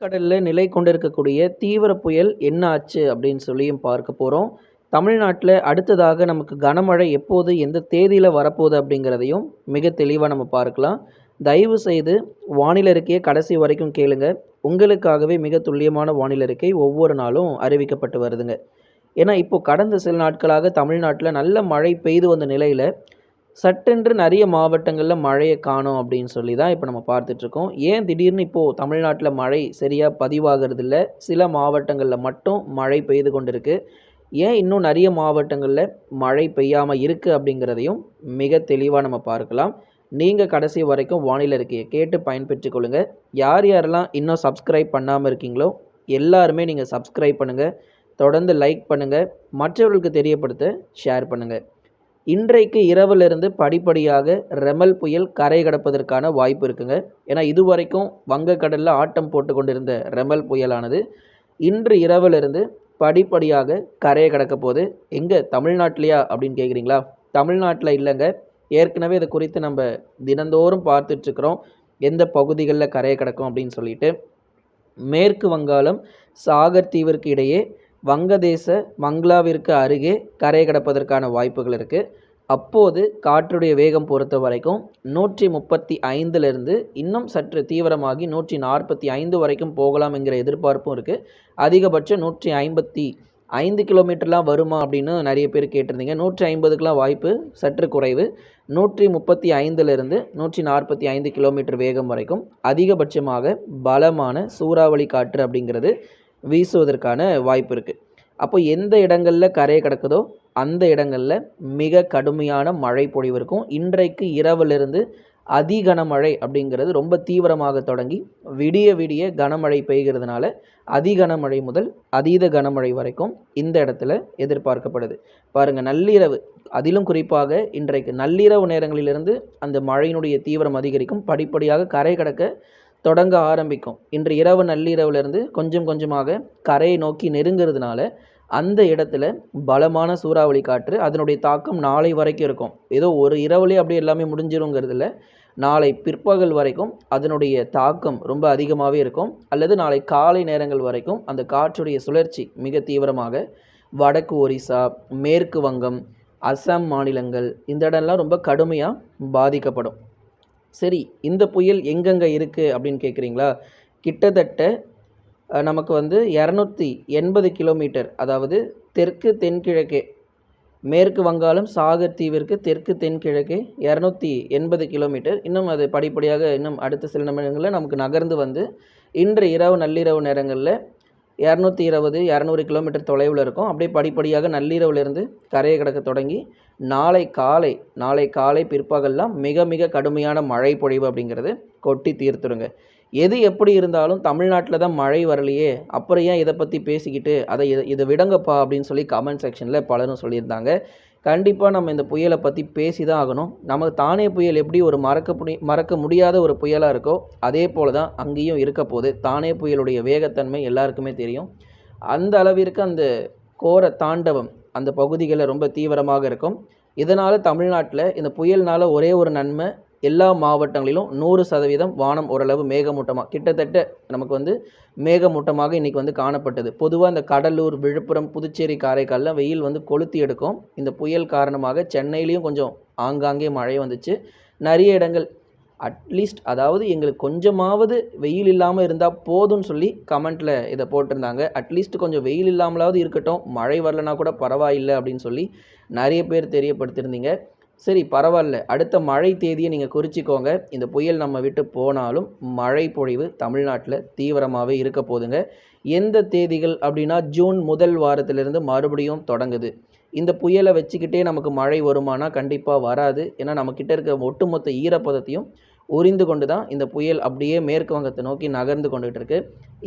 கடலில் நிலை கொண்டிருக்கக்கூடிய தீவிர புயல் என்ன ஆச்சு அப்படின்னு சொல்லியும் பார்க்க போகிறோம் தமிழ்நாட்டில் அடுத்ததாக நமக்கு கனமழை எப்போது எந்த தேதியில் வரப்போகுது அப்படிங்கிறதையும் மிக தெளிவாக நம்ம பார்க்கலாம். தயவு செய்து வானிலை கடைசி வரைக்கும் கேளுங்க. உங்களுக்காகவே மிக துல்லியமான வானிலை ஒவ்வொரு நாளும் அறிவிக்கப்பட்டு வருதுங்க. ஏன்னா இப்போ கடந்த சில நாட்களாக தமிழ்நாட்டில் நல்ல மழை பெய்து வந்த நிலையில் சட்டென்று நிறைய மாவட்டங்களில் மழையை காணோம் அப்படின்னு சொல்லி தான் இப்போ நம்ம பார்த்துட்ருக்கோம் ஏன் திடீர்னு இப்போது தமிழ்நாட்டில் மழை சரியாக பதிவாகிறது இல்லை சில மாவட்டங்களில் மட்டும் மழை பெய்து கொண்டிருக்கு. ஏன் இன்னும் நிறைய மாவட்டங்களில் மழை பெய்யாமல் இருக்குது அப்படிங்கிறதையும் மிக தெளிவாக நம்ம பார்க்கலாம். நீங்கள் கடைசி வரைக்கும் வானிலை இருக்கையை கேட்டு பயன்பெற்றுக் கொள்ளுங்கள் யார் யாரெல்லாம் இன்னும் சப்ஸ்கிரைப் பண்ணாமல் இருக்கீங்களோ எல்லாருமே நீங்கள் சப்ஸ்கிரைப் பண்ணுங்கள் தொடர்ந்து லைக் பண்ணுங்கள் மற்றவர்களுக்கு தெரியப்படுத்த ஷேர் பண்ணுங்கள் இன்றைக்கு இரவிலிருந்து படிப்படியாக ரெமல் புயல் கரை கடப்பதற்கான வாய்ப்பு இருக்குங்க. ஏன்னா இதுவரைக்கும் வங்கக்கடலில் ஆட்டம் போட்டு கொண்டிருந்த ரெமல் புயலானது இன்று இரவிலிருந்து படிப்படியாக கரையை கடக்க போது எங்கே தமிழ்நாட்டிலையா அப்படின்னு கேட்குறீங்களா தமிழ்நாட்டில் இல்லைங்க. ஏற்கனவே இதை குறித்து நம்ம தினந்தோறும் பார்த்துட்ருக்குறோம் எந்த பகுதிகளில் கரையை கடக்கும் அப்படின்னு சொல்லிட்டு. மேற்கு வங்காளம் சாகர் தீவிற்கு இடையே வங்கதேச மங்களாவிற்கு அருகே கரை கடப்பதற்கான வாய்ப்புகள் இருக்குது அப்போது காற்றுடைய வேகம் பொறுத்த வரைக்கும் நூற்றி முப்பத்தி ஐந்துலேருந்து இன்னும் சற்று தீவிரமாகி நூற்றி நாற்பத்தி ஐந்து வரைக்கும் போகலாம் என்கிற எதிர்பார்ப்பும் இருக்குது அதிகபட்சம் நூற்றி ஐம்பத்தி ஐந்து கிலோமீட்டர்லாம் வருமா அப்படின்னு நிறைய பேர் கேட்டிருந்தீங்க. நூற்றி ஐம்பதுக்கெலாம் வாய்ப்பு சற்று குறைவு. நூற்றி முப்பத்தி ஐந்துலேருந்து நூற்றி நாற்பத்தி ஐந்து கிலோமீட்டர் வேகம் வரைக்கும் அதிகபட்சமாக பலமான சூறாவளி காற்று அப்படிங்கிறது வீசுவதற்கான வாய்ப்பு இருக்குது அப்போ எந்த இடங்களில் கரையை கிடக்குதோ அந்த இடங்களில் மிக கடுமையான மழை பொழிவு இருக்கும். இன்றைக்கு இரவிலிருந்து அதி கனமழை அப்படிங்கிறது ரொம்ப தீவிரமாக தொடங்கி விடிய விடிய கனமழை பெய்கிறதுனால அதி கனமழை முதல் அதீத கனமழை வரைக்கும் இந்த இடத்துல எதிர்பார்க்கப்படுது. பாருங்கள் நள்ளிரவு அதிலும் குறிப்பாக இன்றைக்கு நள்ளிரவு நேரங்களிலிருந்து அந்த மழையினுடைய தீவிரம் அதிகரிக்கும். படிப்படியாக கரை கடக்க தொடங்க ஆரம்பிக்கும். இன்று இரவு நள்ளிரவுலேருந்து கொஞ்சம் கொஞ்சமாக கரையை நோக்கி நெருங்கிறதுனால அந்த இடத்துல பலமான சூறாவளி காற்று அதனுடைய தாக்கம் நாளை வரைக்கும் இருக்கும். ஏதோ ஒரு இரவுலேயே அப்படியே எல்லாமே முடிஞ்சிருங்கிறதுல நாளை பிற்பகல் வரைக்கும் அதனுடைய தாக்கம் ரொம்ப அதிகமாகவே இருக்கும். அல்லது நாளை காலை நேரங்கள் வரைக்கும் அந்த காற்றுடைய சுழற்சி மிக தீவிரமாக வடக்கு ஒரிசா மேற்கு வங்கம் அசாம் மாநிலங்கள் இந்த இடம்லாம் ரொம்ப கடுமையாக பாதிக்கப்படும். சரி இந்த புயல் எங்கெங்கே இருக்குது அப்படின்னு கேட்குறீங்களா கிட்டத்தட்ட நமக்கு வந்து இரநூத்தி எண்பது கிலோமீட்டர் அதாவது தெற்கு தென்கிழக்கே மேற்கு வங்காளம் சாகர் தீவிற்கு தெற்கு தென்கிழக்கே இரநூத்தி எண்பது கிலோமீட்டர். இன்னும் அது படிப்படியாக இன்னும் அடுத்த சில நிமிடங்களில் நமக்கு நகர்ந்து வந்து இன்று இரவு நள்ளிரவு நேரங்களில் இரநூத்தி இருபது இரநூறு கிலோமீட்டர் தொலைவில் இருக்கும். அப்படியே படிப்படியாக நள்ளிரவுலேருந்து கரையை கிடக்க தொடங்கி நாளை காலை நாளை காலை பிற்பகல்லாம் மிக மிக கடுமையான மழை பொழிவு அப்படிங்கிறது கொட்டி தீர்த்துருங்க. எது எப்படி இருந்தாலும் தமிழ்நாட்டில் தான் மழை வரலையே அப்புறம் ஏன் இதை பற்றி பேசிக்கிட்டு அதை இதை இதை விடங்கப்பா அப்படின்னு சொல்லி கமெண்ட் செக்ஷனில் பலரும் சொல்லியிருந்தாங்க. கண்டிப்பாக நம்ம இந்த புயலை பற்றி பேசி தான் ஆகணும். நமக்கு தானே புயல் எப்படி ஒரு மறக்க முடி மறக்க முடியாத ஒரு புயலாக இருக்கோ அதே போல் தான் அங்கேயும் இருக்க போது தானே புயலுடைய வேகத்தன்மை எல்லாருக்குமே தெரியும். அந்த அளவிற்கு அந்த கோர தாண்டவம் அந்த பகுதிகளில் ரொம்ப தீவிரமாக இருக்கும். இதனால் தமிழ்நாட்டில் இந்த புயல்னால் ஒரே ஒரு நன்மை எல்லா மாவட்டங்களிலும் நூறு சதவீதம் வானம் ஓரளவு மேகமூட்டமாக கிட்டத்தட்ட நமக்கு வந்து மேகமூட்டமாக இன்றைக்கி வந்து காணப்பட்டது. பொதுவாக இந்த கடலூர் விழுப்புரம் புதுச்சேரி காரைக்காலில் வெயில் வந்து கொளுத்தி எடுக்கும். இந்த புயல் காரணமாக சென்னையிலையும் கொஞ்சம் ஆங்காங்கே மழை வந்துச்சு. நிறைய இடங்கள் அட்லீஸ்ட் அதாவது எங்களுக்கு கொஞ்சமாவது வெயில் இல்லாமல் இருந்தால் போதும்னு சொல்லி கமெண்ட்டில் இதை போட்டிருந்தாங்க. அட்லீஸ்ட் கொஞ்சம் வெயில் இல்லாமலாவது இருக்கட்டும் மழை வரலனா கூட பரவாயில்லை அப்படின்னு சொல்லி நிறைய பேர் தெரியப்படுத்தியிருந்தீங்க. சரி பரவாயில்ல. அடுத்த மழை தேதியை நீங்கள் குறிச்சிக்கோங்க. இந்த புயல் நம்ம விட்டு போனாலும் மழை பொழிவு தமிழ்நாட்டில் தீவிரமாகவே இருக்க போதுங்க எந்த தேதிகள் அப்படின்னா ஜூன் முதல் வாரத்திலிருந்து மறுபடியும் தொடங்குது. இந்த புயலை வச்சுக்கிட்டே நமக்கு மழை வருமானா கண்டிப்பாக வராது. ஏன்னா நம்மக்கிட்ட இருக்க ஒட்டுமொத்த ஈரப்பதத்தையும் உறிந்து கொண்டு தான் இந்த புயல் அப்படியே மேற்கு வங்கத்தை நோக்கி நகர்ந்து கொண்டுகிட்டு இருக்கு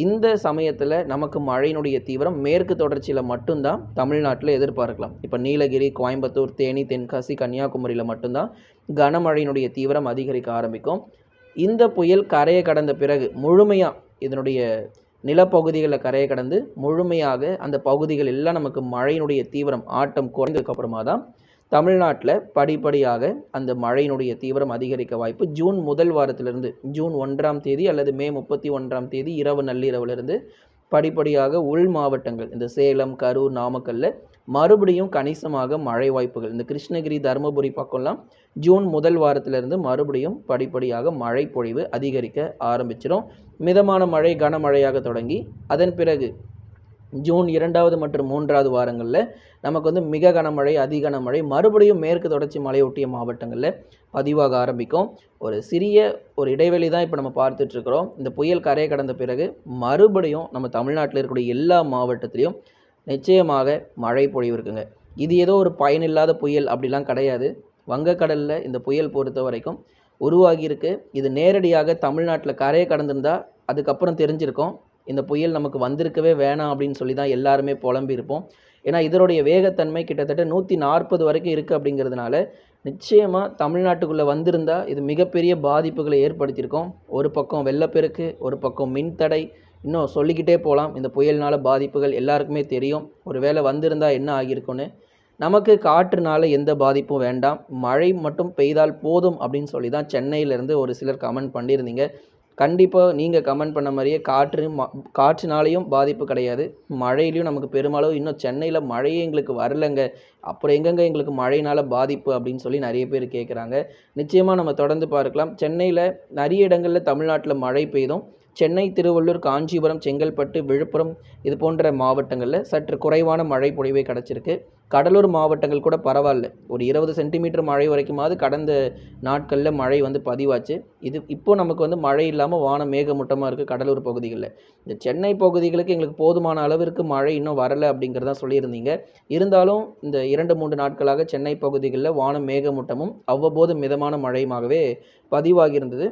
இந்த சமயத்தில் நமக்கு மழையினுடைய தீவிரம் மேற்கு தொடர்ச்சியில் மட்டும்தான் தமிழ்நாட்டில் எதிர்பார்க்கலாம். இப்போ நீலகிரி கோயம்புத்தூர் தேனி தென்காசி கன்னியாகுமரியில் மட்டும்தான் கனமழையினுடைய தீவிரம் அதிகரிக்க ஆரம்பிக்கும். இந்த புயல் கரையை கடந்த பிறகு முழுமையாக இதனுடைய நிலப்பகுதிகளில் கரையை கடந்து முழுமையாக அந்த பகுதிகள் எல்லாம் நமக்கு மழையினுடைய தீவிரம் ஆட்டம் குறைந்ததுக்கப்புறமா தான் தமிழ்நாட்டில் படிப்படியாக அந்த மழையினுடைய தீவிரம் அதிகரிக்க வாய்ப்பு ஜூன் முதல் வாரத்திலிருந்து ஜூன் ஒன்றாம் தேதி அல்லது மே முப்பத்தி ஒன்றாம் தேதி இரவு நள்ளிரவிலிருந்து படிப்படியாக உள் மாவட்டங்கள் இந்த சேலம் கரூர் நாமக்கல்ல மறுபடியும் கணிசமாக மழை வாய்ப்புகள். இந்த கிருஷ்ணகிரி தருமபுரி பக்கம்லாம் ஜூன் முதல் வாரத்திலிருந்து மறுபடியும் படிப்படியாக மழை பொழிவு அதிகரிக்க ஆரம்பிச்சிடும். மிதமான மழை கனமழையாக தொடங்கி அதன் பிறகு ஜூன் இரண்டாவது மற்றும் மூன்றாவது வாரங்களில் நமக்கு வந்து மிக கனமழை அதி கனமழை மறுபடியும் மேற்கு தொடர்ச்சி மலையொட்டிய மாவட்டங்களில் பதிவாக ஆரம்பிக்கும். ஒரு சிறிய ஒரு இடைவெளி தான் இப்போ நம்ம பார்த்துட்ருக்குறோம் இந்த புயல் கரையை கடந்த பிறகு மறுபடியும் நம்ம தமிழ்நாட்டில் இருக்கக்கூடிய எல்லா மாவட்டத்திலையும் நிச்சயமாக மழை பொழிவு இருக்குங்க. இது ஏதோ ஒரு பயனில்லாத புயல் அப்படிலாம் கிடையாது. வங்கக்கடலில் இந்த புயல் பொறுத்த வரைக்கும் உருவாகியிருக்கு இது நேரடியாக தமிழ்நாட்டில் கரையை கடந்திருந்தா அதுக்கப்புறம் தெரிஞ்சிருக்கும். இந்த புயல் நமக்கு வந்திருக்கவே வேணாம் அப்படின்னு சொல்லி தான் எல்லாருமே புலம்பி இருப்போம். ஏன்னா இதனுடைய வேகத்தன்மை கிட்டத்தட்ட நூற்றி நாற்பது வரைக்கும் இருக்குது அப்படிங்கிறதுனால நிச்சயமாக தமிழ்நாட்டுக்குள்ளே வந்திருந்தால் இது மிகப்பெரிய பாதிப்புகளை ஏற்படுத்தியிருக்கோம். ஒரு பக்கம் வெள்ளப்பெருக்கு ஒரு பக்கம் மின்தடை இன்னும் சொல்லிக்கிட்டே போகலாம் இந்த புயல்னால் பாதிப்புகள் எல்லாருக்குமே தெரியும். ஒரு வேளை வந்திருந்தால் என்ன ஆகியிருக்குன்னு நமக்கு காற்றுனால எந்த பாதிப்பும் வேண்டாம். மழை மட்டும் பெய்தால் போதும் அப்படின்னு சொல்லி தான் சென்னையிலேருந்து ஒரு சிலர் கமெண்ட் பண்ணியிருந்தீங்க. கண்டிப்பாக நீங்கள் கமெண்ட் பண்ண மாதிரியே காற்று ம காற்றுனாலையும் பாதிப்பு கிடையாது. மழையிலையும் நமக்கு பெருமளவு இன்னும் சென்னையில் மழையே எங்களுக்கு வரலைங்க. அப்புறம் எங்கெங்கே எங்களுக்கு மழையினால் பாதிப்பு அப்படின்னு சொல்லி நிறைய பேர் கேட்குறாங்க நிச்சயமாக நம்ம தொடர்ந்து பார்க்கலாம். சென்னையில் நிறைய இடங்களில் தமிழ்நாட்டில் மழை பெய்தும். சென்னை திருவள்ளூர் காஞ்சிபுரம் செங்கல்பட்டு விழுப்புரம் இது போன்ற மாவட்டங்களில் சற்று குறைவான மழை பொழிவே கிடச்சிருக்கு. கடலூர் மாவட்டங்கள் கூட பரவாயில்ல. ஒரு இருபது சென்டிமீட்டர் மழை வரைக்குமாவது கடந்த நாட்களில் மழை வந்து பதிவாச்சு. இது இப்போ நமக்கு வந்து மழை இல்லாமல் வானம் மேகமூட்டமாக இருக்குது கடலூர் பகுதிகளில். இந்த சென்னை பகுதிகளுக்கு எங்களுக்கு போதுமான அளவிற்கு மழை இன்னும் வரலை அப்படிங்கிறதா சொல்லியிருந்தீங்க. இருந்தாலும் இந்த இரண்டு மூன்று நாட்களாக சென்னை பகுதிகளில் வானம் மேகமூட்டமும் அவ்வப்போது மிதமான மழையுமாகவே பதிவாகியிருந்தது.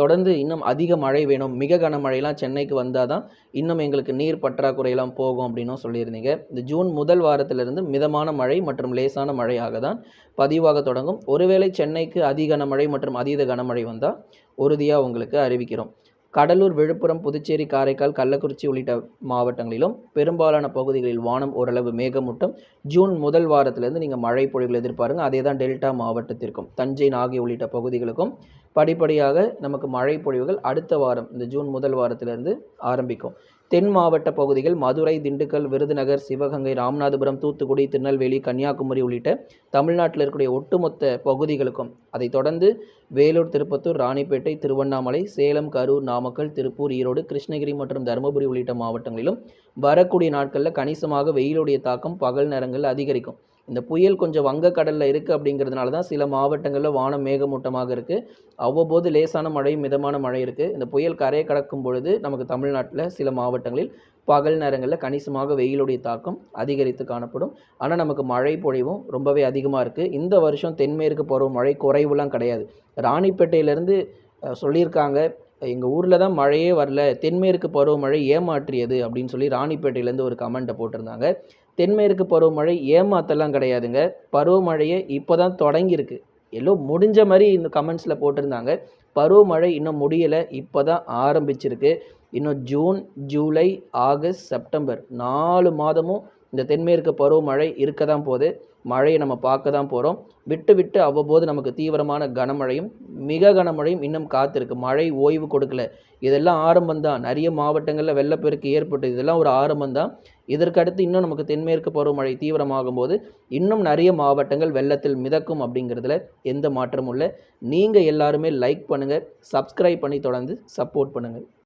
தொடர்ந்து இன்னும் அதிக மழை வேணும். மிக கனமழைலாம் சென்னைக்கு வந்தால் தான் இன்னும் எங்களுக்கு நீர் பற்றாக்குறையெல்லாம் போகும் அப்படின்னும் சொல்லியிருந்தீங்க. இந்த ஜூன் முதல் வாரத்திலிருந்து மிதமான மழை மற்றும் லேசான மழையாக தான் பதிவாக தொடங்கும். ஒருவேளை சென்னைக்கு அதி கனமழை மற்றும் அதீத கனமழை வந்தால் உறுதியாக உங்களுக்கு அறிவிக்கிறோம். கடலூர் விழுப்புரம் புதுச்சேரி காரைக்கால் கள்ளக்குறிச்சி உள்ளிட்ட மாவட்டங்களிலும் பெரும்பாலான பகுதிகளில் வானம் ஓரளவு மேகமூட்டம். ஜூன் முதல் வாரத்திலேருந்து நீங்கள் மழை பொழிவுகள் எதிர்பாருங்க. அதே தான் டெல்டா மாவட்டத்திற்கும். தஞ்சை நாகை உள்ளிட்ட பகுதிகளுக்கும் படிப்படியாக நமக்கு மழை பொழிவுகள் அடுத்த வாரம் இந்த ஜூன் முதல் வாரத்திலிருந்து ஆரம்பிக்கும். தென் மாவட்ட பகுதிகள் மதுரை திண்டுக்கல் விருதுநகர் சிவகங்கை ராமநாதபுரம் தூத்துக்குடி திருநெல்வேலி கன்னியாகுமரி உள்ளிட்ட தமிழ்நாட்டில் இருக்கக்கூடிய ஒட்டுமொத்த பகுதிகளுக்கும் அதைத் தொடர்ந்து வேலூர் திருப்பத்தூர் ராணிப்பேட்டை திருவண்ணாமலை சேலம் கரூர் நாமக்கல் திருப்பூர் ஈரோடு கிருஷ்ணகிரி மற்றும் தருமபுரி உள்ளிட்ட மாவட்டங்களிலும் வரக்கூடிய நாட்களில் கணிசமாக வெயிலுடைய தாக்கம் பகல் நேரங்களில் அதிகரிக்கும். இந்த புயல் கொஞ்சம் வங்கக்கடலில் இருக்குது அப்படிங்கிறதுனால தான் சில மாவட்டங்களில் வானம் மேகமூட்டமாக இருக்குது அவ்வப்போது லேசான மழையும் மிதமான மழை இருக்குது இந்த புயல் கரையை கடக்கும் பொழுது நமக்கு தமிழ்நாட்டில் சில மாவட்டங்களில் பகல் நேரங்களில் கணிசமாக வெயிலுடைய தாக்கம் அதிகரித்து காணப்படும். ஆனால் நமக்கு மழை பொழிவும் ரொம்பவே அதிகமாக இருக்குது இந்த வருஷம் தென்மேற்கு பருவ மழை குறைவுலாம் கிடையாது. ராணிப்பேட்டையிலேருந்து சொல்லியிருக்காங்க எங்கள் ஊரில் தான் மழையே வரல. தென்மேற்கு பருவமழை ஏமாற்றியது அப்படின்னு சொல்லி ராணிப்பேட்டையிலேருந்து ஒரு கமெண்ட்டை போட்டிருந்தாங்க. தென்மேற்கு பருவமழை ஏமாத்தெல்லாம் கிடையாதுங்க. பருவமழையை இப்போ தான் தொடங்கியிருக்கு. எல்லோ முடிஞ்ச மாதிரி இந்த கமெண்ட்ஸில் போட்டிருந்தாங்க. பருவமழை இன்னும் முடியலை. இப்போ தான் ஆரம்பிச்சிருக்கு. இன்னும் ஜூன் ஜூலை ஆகஸ்ட் செப்டம்பர் நாலு மாதமும் இந்த தென்மேற்கு பருவமழை இருக்க தான் போகுது. மழையை நம்ம பார்க்க தான் போகிறோம் விட்டு விட்டு அவ்வப்போது நமக்கு தீவிரமான கனமழையும் மிக கனமழையும் இன்னும் காத்திருக்கு. மழை ஓய்வு கொடுக்கல. இதெல்லாம் ஆரம்பம் தான் நிறைய மாவட்டங்களில் வெள்ளப்பெருக்கு ஏற்பட்டு இதெல்லாம் ஒரு ஆரம்பம் தான் இதற்கடுத்து இன்னும் நமக்கு தென்மேற்கு பருவமழை தீவிரமாகும் போது இன்னும் நிறைய மாவட்டங்கள் வெள்ளத்தில் மிதக்கும் அப்படிங்கிறதுல எந்த மாற்றமும் இல்லை. நீங்கள் எல்லாருமே லைக் பண்ணுங்கள் சப்ஸ்கிரைப் பண்ணி தொடர்ந்து சப்போர்ட் பண்ணுங்கள்